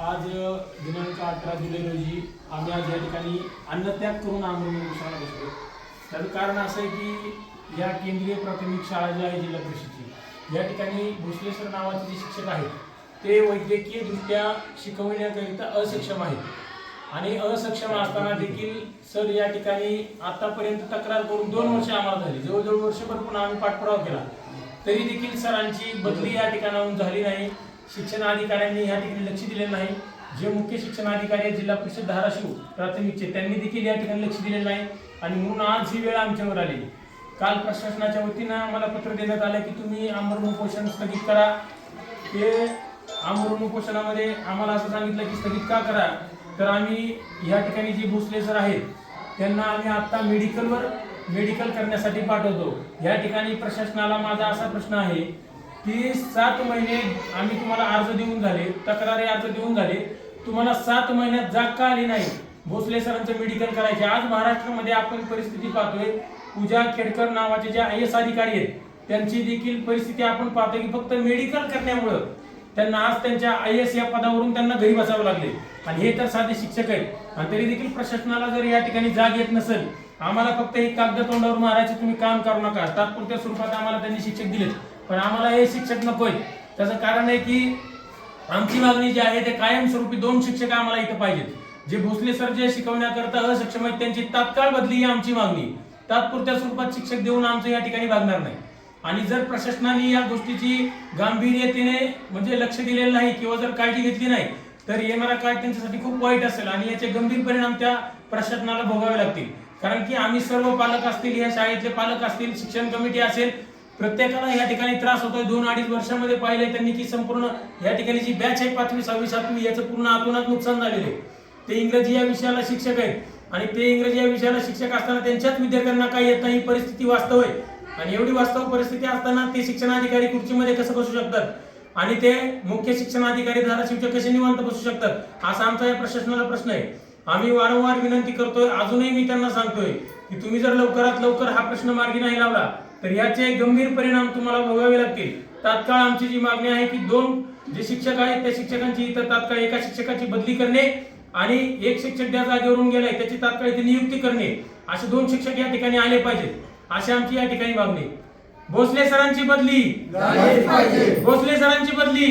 आज दिनांक अठरा जुलै रोजी आम्ही आज या ठिकाणी अन्नत्याग करून आंदोलन उपोषणाला बसलो त्याचं कारण असं आहे की या केंद्रीय प्राथमिक शाळा जी आहे जिल्हा परिषदची या ठिकाणी भोसले नावाचे जे शिक्षक आहेत ते वैद्यकीय दृष्ट्या शिकवण्याकरिता असक्षम आहेत. आणि असक्षम असताना देखील सर या ठिकाणी आतापर्यंत तक्रार करून दोन वर्ष आम्हाला झाली. जवळजवळ वर्षभर पुन्हा आम्ही पाठपुरावा केला. तरी देखील सरांची बदली या ठिकाणाहून झाली नाही. शिक्षण अधिकाऱ्यांनी या ठिकाणी लक्ष दिले नाही. जे मुख्य शिक्षण अधिकारी आहेत जिल्हा परिषद धाराशिव प्राथमिकचे त्यांनी देखील या ठिकाणी लक्ष दिले नाही. आणि म्हणून आज ही वेळ आमच्यावर आली. काल प्रशासनाच्या वतीनं आम्हाला पत्र देण्यात आलं की तुम्ही आमरण उपोषण स्थगित करा. ते आमरण उपोषणामध्ये आम्हाला असं सांगितलं की स्थगित का करा? तर आम्ही ह्या ठिकाणी जे भोसले सर आहेत त्यांना आम्ही आत्ता मेडिकलवर मेडिकल करण्यासाठी पाठवतो. या ठिकाणी प्रशासनाला माझा असा प्रश्न आहे की सात महिने आम्ही तुम्हाला अर्ज देऊन झाले तक्रारी अर्ज देऊन झाले. तुम्हाला सात महिन्यात जाग का आली नाही? भोसले सरांचं मेडिकल करायचे. आज महाराष्ट्रामध्ये आपण परिस्थिती पाहतोय. पूजा खेडकर नावाचे जे आय एस अधिकारी आहेत त्यांची देखील परिस्थिती आपण पाहतोय की फक्त मेडिकल करण्यामुळं त्यांना आज त्यांच्या आय एस या पदावरून त्यांना घरी बसावं लागले. आणि हे तर साधे शिक्षक आहेत. आणि तरी देखील प्रशासनाला जर या ठिकाणी जाग येत नसेल आम्हाला फक्त हे कागद तोंडावर मारायचे तुम्ही काम करू नका. तात्पुरत्या स्वरूपात आम्हाला त्यांनी शिक्षक दिलेत. पण आम्हाला हे शिक्षक नकोय. त्याचं कारण आहे की आमची मागणी जी आहे ते कायमस्वरूपी दोन शिक्षक आम्हाला इथं पाहिजेत. जे भोसले सर जे शिकवण्याकरता असक्षम आहेत त्यांची तात्काळ बदली ही आमची मागणी. तात्पुरत्या स्वरूपात शिक्षक देऊन आमचं या ठिकाणी भागणार नाही. आणि जर प्रशासनाने या गोष्टीची गांभीर्यतेने म्हणजे लक्ष दिलेलं नाही किंवा जर काळजी घेतली नाही तर येणारा काळ त्यांच्यासाठी खूप वाईट असेल आणि याचे गंभीर परिणाम त्या प्रशासनाला भोगावे लागतील. कारण की आम्ही सर्व पालक असतील या शाळेतले पालक असतील शिक्षण कमिटी असेल प्रत्येकाला या ठिकाणी त्रास होतोय. दोन अडीच वर्षामध्ये पाहिलंय त्यांनी की संपूर्ण या ठिकाणी जी बॅच आहे पाचवी सहावी सातवी याचं पूर्ण आतोनात नुकसान झालेलं आहे. ते इंग्रजी या विषयाला शिक्षक आहेत. आणि ते इंग्रजी या विषयाला शिक्षक असताना त्यांच्याच विद्यार्थ्यांना काही येत नाही. परिस्थिती वास्तव आहे. आणि एवढी वास्तव परिस्थिती असताना ते शिक्षणाधिकारी खुर्चीमध्ये कसं बसू शकतात? आणि ते मुख्य शिक्षणाधिकारी धाराशिवचे कसे निवांत बसू शकतात? असा आमचा या प्रशासनाला प्रश्न आहे. आम्ही वारंवार विनंती करतोय. अजूनही मी त्यांना सांगतोय की तुम्ही जर लवकरात लवकर हा प्रश्न मार्गी नाही लावला तर याचे गंभीर परिणाम तुम्हाला भोगावे लागतील. तात्काळ आमची जी मागणी आहे की दोन जे शिक्षक आहेत त्या शिक्षकांची इथं तात्काळ एका शिक्षकाची बदली करणे आणि एक शिक्षक ज्या जागेवरून गेलाय त्याची तात्काळ इथे नियुक्ती करणे. असे दोन शिक्षक या ठिकाणी आले पाहिजेत. अशी आमची या ठिकाणी मागणी. भोसले सरांची बदली. भोसले सरांची बदली.